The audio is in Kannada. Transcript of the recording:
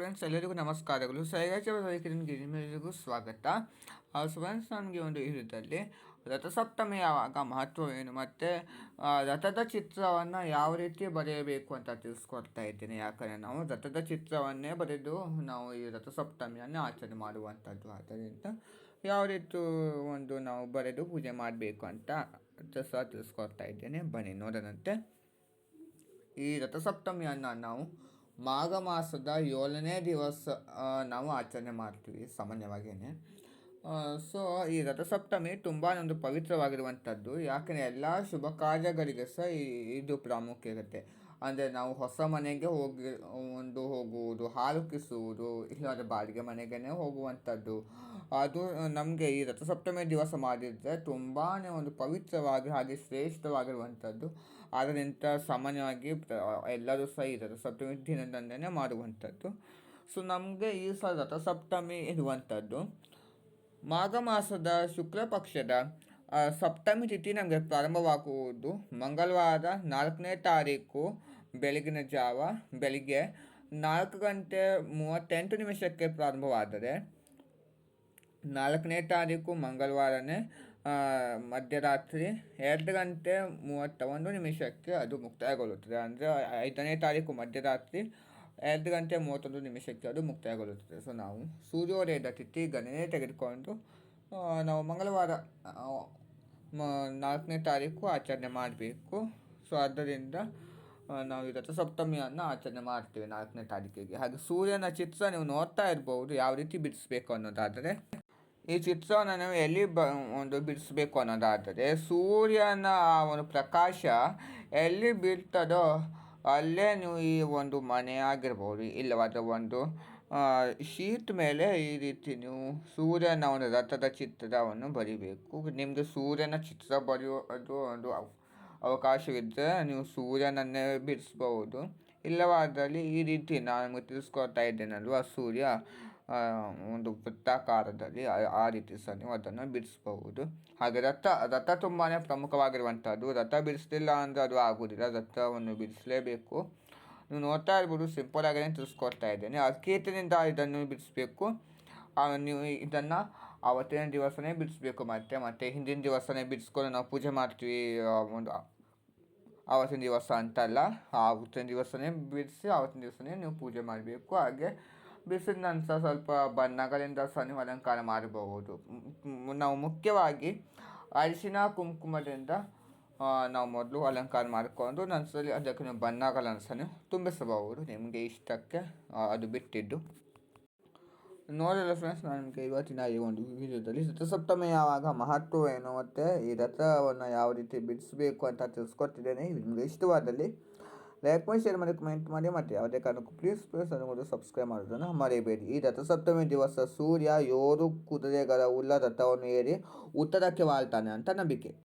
ಫ್ರೆಂಡ್ಸ್ ಎಲ್ಲರಿಗೂ ನಮಸ್ಕಾರಗಳು. ಸೈಗಾಚರ ನಿಮ್ಮೆಲ್ಲರಿಗೂ ಸ್ವಾಗತ. ಆ ಫ್ರೆಂಡ್ಸ್ ನನಗೆ ಒಂದು ಇದರಲ್ಲಿ ರಥಸಪ್ತಮಿ ಯಾವಾಗ ಮಹತ್ವ ಏನು ಮತ್ತು ರಥದ ಚಿತ್ರವನ್ನು ಯಾವ ರೀತಿ ಬರೆಯಬೇಕು ಅಂತ ತಿಳಿಸ್ಕೊಡ್ತಾ ಇದ್ದೀನಿ. ಯಾಕಂದರೆ ನಾವು ರಥದ ಚಿತ್ರವನ್ನೇ ಬರೆದು ನಾವು ಈ ರಥಸಪ್ತಮಿಯನ್ನು ಆಚರಣೆ ಮಾಡುವಂಥದ್ದು. ಆದ್ದರಿಂದ ಯಾವ ರೀತಿ ಒಂದು ನಾವು ಬರೆದು ಪೂಜೆ ಮಾಡಬೇಕು ಅಂತ ಸಹ ತಿಳಿಸ್ಕೊಡ್ತಾ ಇದ್ದೇನೆ. ಬನ್ನಿ ನೋಡೋದಂತೆ ಈ ರಥಸಪ್ತಮಿಯನ್ನು ನಾವು ಮಾಘ ಮಾಸದ ಏಳನೇ ದಿವಸ ನಾವು ಆಚರಣೆ ಮಾಡ್ತೀವಿ ಸಾಮಾನ್ಯವಾಗಿಯೇ ಸೊ ಈ ರಥಸಪ್ತಮಿ ತುಂಬಾ ಒಂದು ಪವಿತ್ರವಾಗಿರುವಂಥದ್ದು. ಯಾಕೆಂದರೆ ಎಲ್ಲ ಶುಭ ಕಾರ್ಯಗಳಿಗೆ ಸಹ ಇದು ಪ್ರಾಮುಖ್ಯ ಇರುತ್ತೆ. ಅಂದರೆ ನಾವು ಹೊಸ ಮನೆಗೆ ಹೋಗಿ, ಒಂದು ಹೋಗುವುದು, ಹಾಲು ಕಿಸುವುದು ಇಲ್ಲಾಂದರೆ ಬಾಡಿಗೆ ಮನೆಗೇ ಹೋಗುವಂಥದ್ದು. ಅದು ನಮಗೆ ಈ ರಥಸಪ್ತಮಿ ದಿವಸ ಮಾಡಿದರೆ ತುಂಬಾ ಒಂದು ಪವಿತ್ರವಾಗಿ, ಹಾಗೆ ಶ್ರೇಷ್ಠವಾಗಿರುವಂಥದ್ದು. ಆದ್ದರಿಂದ ಸಾಮಾನ್ಯವಾಗಿ ಎಲ್ಲರೂ ಸಹ ಈ ರಥಸಪ್ತಮಿ ದಿನದಂದೇ ಮಾಡುವಂಥದ್ದು. ಸೊ ನಮಗೆ ಈ ಸಹ ರಥಸಪ್ತಮಿ ಇರುವಂಥದ್ದು. ಮಾಘ ಮಾಸದ ಶುಕ್ಲ ಪಕ್ಷದ ಸಪ್ತಮಿ ತಿಥಿ ನಮಗೆ ಪ್ರಾರಂಭವಾಗುವುದು ಮಂಗಳವಾರ ನಾಲ್ಕನೇ ತಾರೀಕು ಬೆಳಗಿನ ಜಾವ, ಬೆಳಿಗ್ಗೆ ನಾಲ್ಕು ಗಂಟೆ ಮೂವತ್ತೆಂಟು ನಿಮಿಷಕ್ಕೆ ಪ್ರಾರಂಭವಾದರೆ ನಾಲ್ಕನೇ ತಾರೀಕು ಮಂಗಳವಾರನೇ ಮಧ್ಯರಾತ್ರಿ ಎರಡು ಗಂಟೆ ಮೂವತ್ತ ಒಂದು ನಿಮಿಷಕ್ಕೆ ಅದು ಮುಕ್ತಾಯಗೊಳ್ಳುತ್ತದೆ. ಅಂದರೆ ಐದನೇ ತಾರೀಕು ಮಧ್ಯರಾತ್ರಿ ಎರಡು ಗಂಟೆ ಮೂವತ್ತೊಂದು ನಿಮಿಷಕ್ಕೆ ಅದು ಮುಕ್ತಾಯಗೊಳ್ಳುತ್ತದೆ. ಸೊ ನಾವು ಸೂರ್ಯೋದಯದ ತಿಥಿ ಗಣನೆ ತೆಗೆದುಕೊಂಡು ನಾವು ಮಂಗಳವಾರ ನಾಲ್ಕನೇ ತಾರೀಕು ಆಚರಣೆ ಮಾಡಬೇಕು. ಸೊ ಆದ್ದರಿಂದ ನಾವು ಈ ರಥಸಪ್ತಮಿಯನ್ನು ಆಚರಣೆ ಮಾಡ್ತೀವಿ ನಾಲ್ಕನೇ ತಾರೀಕಿಗೆ. ಹಾಗೆ ಸೂರ್ಯನ ಚಿತ್ರ ನೀವು ನೋಡ್ತಾ ಇರ್ಬೋದು, ಯಾವ ರೀತಿ ಬಿಡಿಸ್ಬೇಕು ಅನ್ನೋದಾದರೆ. ಈ ಚಿತ್ರವನ್ನು ನಾವು ಎಲ್ಲಿ ಬ, ಒಂದು ಬಿಡಿಸ್ಬೇಕು ಅನ್ನೋದಾದರೆ ಸೂರ್ಯನ ಆ ಒಂದು ಪ್ರಕಾಶ ಎಲ್ಲಿ ಬೀಳ್ತದೋ ಅಲ್ಲೇ ನೀವು ಈ ಒಂದು ಮನೆ ಆಗಿರ್ಬೋದು ಇಲ್ಲವಾದ ಒಂದು ಶೀಟ್ ಮೇಲೆ ಈ ರೀತಿ ನೀವು ಸೂರ್ಯನ ಒಂದು ರಥದ ಚಿತ್ರವನ್ನು ಬರಿಬೇಕು. ನಿಮಗೆ ಸೂರ್ಯನ ಚಿತ್ರ ಬರೆಯೋದು ಒಂದು ಅವಕಾಶವಿದ್ದರೆ ನೀವು ಸೂರ್ಯನನ್ನೇ ಬಿಡಿಸ್ಬಹುದು ಇಲ್ಲವಾದಲ್ಲಿ ಈ ರೀತಿ ನಾನು ನಿಮಗೆ ತಿಳಿಸ್ಕೊಡ್ತಾ ಇದ್ದೇನಲ್ವ ಸೂರ್ಯ? ಒಂದು ವೃತ್ತಾಕಾರದಲ್ಲಿ ಆ ರೀತಿ ಸಹ ನೀವು ಅದನ್ನು ಬಿಡಿಸ್ಬಹುದು. ಹಾಗೆ ರಥ ರಥ ತುಂಬಾ ಪ್ರಮುಖವಾಗಿರುವಂಥದ್ದು. ರಥ ಬಿಡಿಸ್ಲಿಲ್ಲ ಅಂದರೆ ಅದು ಆಗೋದಿಲ್ಲ. ರಥವನ್ನು ಬಿಡಿಸಲೇಬೇಕು. ನೀವು ನೋಡ್ತಾ ಇರ್ಬೋದು ಸಿಂಪಲ್ ಆಗಿಯೇ ತಿಳಿಸ್ಕೊಡ್ತಾ ಇದ್ದೇನೆ. ಅಕೀರ್ತಿನಿಂದ ಇದನ್ನು ಬಿಡಿಸ್ಬೇಕು. ನೀವು ಇದನ್ನು ಆವತ್ತಿನ ದಿವಸನೇ ಬಿಡಿಸ್ಬೇಕು ಮತ್ತೆ ಮತ್ತೆ ಹಿಂದಿನ ದಿವಸನೇ ಬಿಡಿಸ್ಕೊಂಡು ನಾವು ಪೂಜೆ ಮಾಡ್ತೀವಿ. ಒಂದು ಆವತ್ತಿನ ದಿವಸ ಅಂತಲ್ಲ ಆವತ್ತಿನ ದಿವಸನೇ ಬಿಡಿಸಿ ಆವತ್ತಿನ ದಿವಸನೇ ನೀವು ಪೂಜೆ ಮಾಡಬೇಕು. ಹಾಗೆ ಬಿಸಿದ ನಂತರ ಸ್ವಲ್ಪ ಬಣ್ಣಗಳಿಂದ ಸಹ ನೀವು ಅಲಂಕಾರ ಮಾಡಬಹುದು ನಾವು ಮುಖ್ಯವಾಗಿ ಅರಿಶಿನ, ಕುಂಕುಮದಿಂದ ನಾವು ಮೊದಲು ಅಲಂಕಾರ ಮಾಡಿಕೊಂಡು ನಂತರದಲ್ಲಿ ಅದಕ್ಕೆ ನೀವು ಬಣ್ಣಗಳನ್ನು ಸಹ ತುಂಬಿಸಬಹುದು. ನಿಮಗೆ ಇಷ್ಟಕ್ಕೆ ಅದು ಬಿಟ್ಟಿದ್ದು. ನೋಡಲ್ಲ ಫ್ರೆಂಡ್ಸ್, ನಾನು ನಿಮಗೆ ಇವತ್ತಿನ ಈ ಒಂದು ವಿಡಿಯೋದಲ್ಲಿ ರಥಸಪ್ತಮಿ ಯಾವಾಗ ಮಹತ್ವ ಏನು ಮತ್ತು ಈ ರಥವನ್ನು ಯಾವ ರೀತಿ ಬಿಡಿಸಬೇಕು ಅಂತ ತಿಳಿಸ್ಕೊಟ್ಟಿದ್ದೇನೆ. ನಿಮಗೆ ಇಷ್ಟವಾದಲ್ಲಿ ಲೈಕ್ ಮಾಡಿ ಶೇರ್ ಮಾಡಿ ಕಮೆಂಟ್ ಮಾಡಿ ಮತ್ತು ಯಾವುದೇ ಕಾರಣಕ್ಕೂ ಪ್ಲೀಸ್ ಪ್ಲೀಸ್ ಅದನ್ನು ಸಬ್ಸ್ಕ್ರೈಬ್ ಮಾಡೋದನ್ನು ಮರೆಯಬೇಡಿ ಈ ರಥಸಪ್ತಮಿ ದಿವಸ ಸೂರ್ಯ, ಯೋರು, ಕುದುರೆಗಳ ಉಲ್ಲ ರಥವನ್ನು ಏರಿ ಉತ್ತರಕ್ಕೆ ವಾಳ್ತಾನೆ ಅಂತ ನಂಬಿಕೆ.